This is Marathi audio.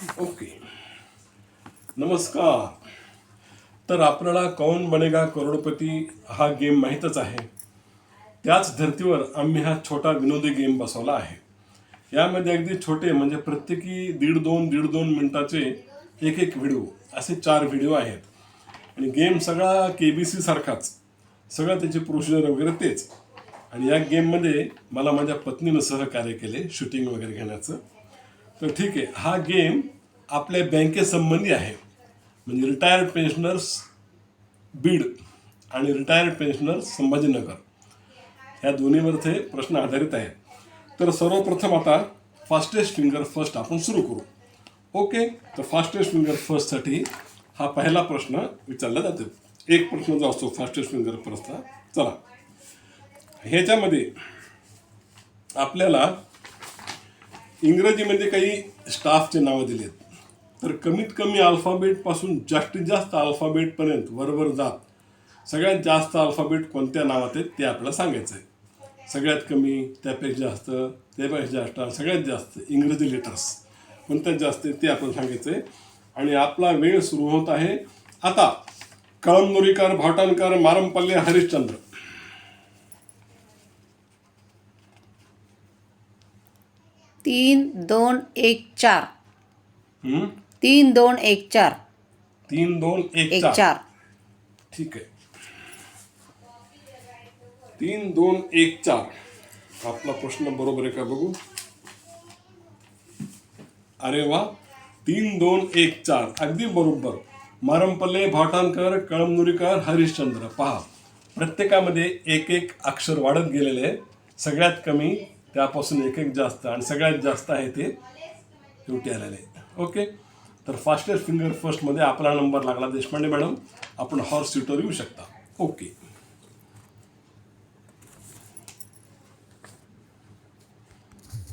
ओके. नमस्कार. तर आपल्याला कौन बनेगा करोडपती हा गेम माहीतच आहे. त्याच धर्तीवर आम्ही हा छोटा विनोदी गेम बसवला आहे. यामध्ये अगदी छोटे म्हणजे प्रत्येकी दीड दोन दीड दोन मिनटाचे एक एक व्हिडिओ असे चार व्हिडिओ आहेत. आणि गेम सगळा के बी सी सारखाच. सगळं त्याची प्रोसिजर वगैरे तेच. आणि या गेममध्ये मला माझ्या पत्नीनं सहकार्य केले शूटिंग वगैरे घेण्याचं. तर ठीक आहे हा गेम आपल्या बँकेसंबंधी आहे. म्हणजे रिटायर्ड पेन्शनर्स बीड आणि रिटायर्ड पेन्शनर्स संभाजीनगर. ह्या दोन्हीवर ते प्रश्न आधारित आहेत. तर सर्वप्रथम आता फास्टेस्ट फिंगर फर्स्ट आपण सुरू करू. ओके तर फास्टेस्ट फिंगर फर्स्टसाठी हा पहिला प्रश्न विचारला जातो. एक प्रश्न जो असतो फास्टेस्ट फिंगर फर्स्टचा चला. ह्याच्यामध्ये आपल्याला इंग्रजीमध्ये म्हणजे काही स्टाफचे नावं दिली आहेत तर कमीत कमी अल्फाबेटपासून जास्तीत जास्त अल्फाबेटपर्यंत वरवर जात. सगळ्यात जास्त अल्फाबेट कोणत्या नावात आहेत ते आपल्याला सांगायचं आहे. सगळ्यात कमी त्यापेक्षा जास्त त्यापेक्षा जास्त सगळ्यात जास्त इंग्रजी लेटर्स कोणत्यात जास्त आहेत ते आपण सांगायचं आहे. आणि आपला वेळ सुरू होत आहे. आता कळमनुरीकर भावटाणकर मारमपल्ले हरिश्चंद्र. तीन दोन एक चार. हम्म? तीन दोन एक चार. तीन दोन एक एक चार. चार. ठीक आहे. तीन दोन एक चार. आपला प्रश्न बरोबर आहे का बघू? अरे वा. तीन दोन एक चार. अगदी बरोबर. मारंपल्ले भाटाणकर कळमनुरीकर हरिश्चंद्र. पहा. प्रत्येकामध्ये एक एक अक्षर वाढत गेलेले आहे सगळ्यात कमी त्यापासून एक एक जास्त आणि सगळ्यात जास्त आहे ते शेवटी आलेले ओके? तर फास्टेस्ट फिंगर फर्स्टमध्ये आपला नंबर लागला देशपांडे मॅडम. आपण हॉर्स सीटवर येऊ शकता. ओके.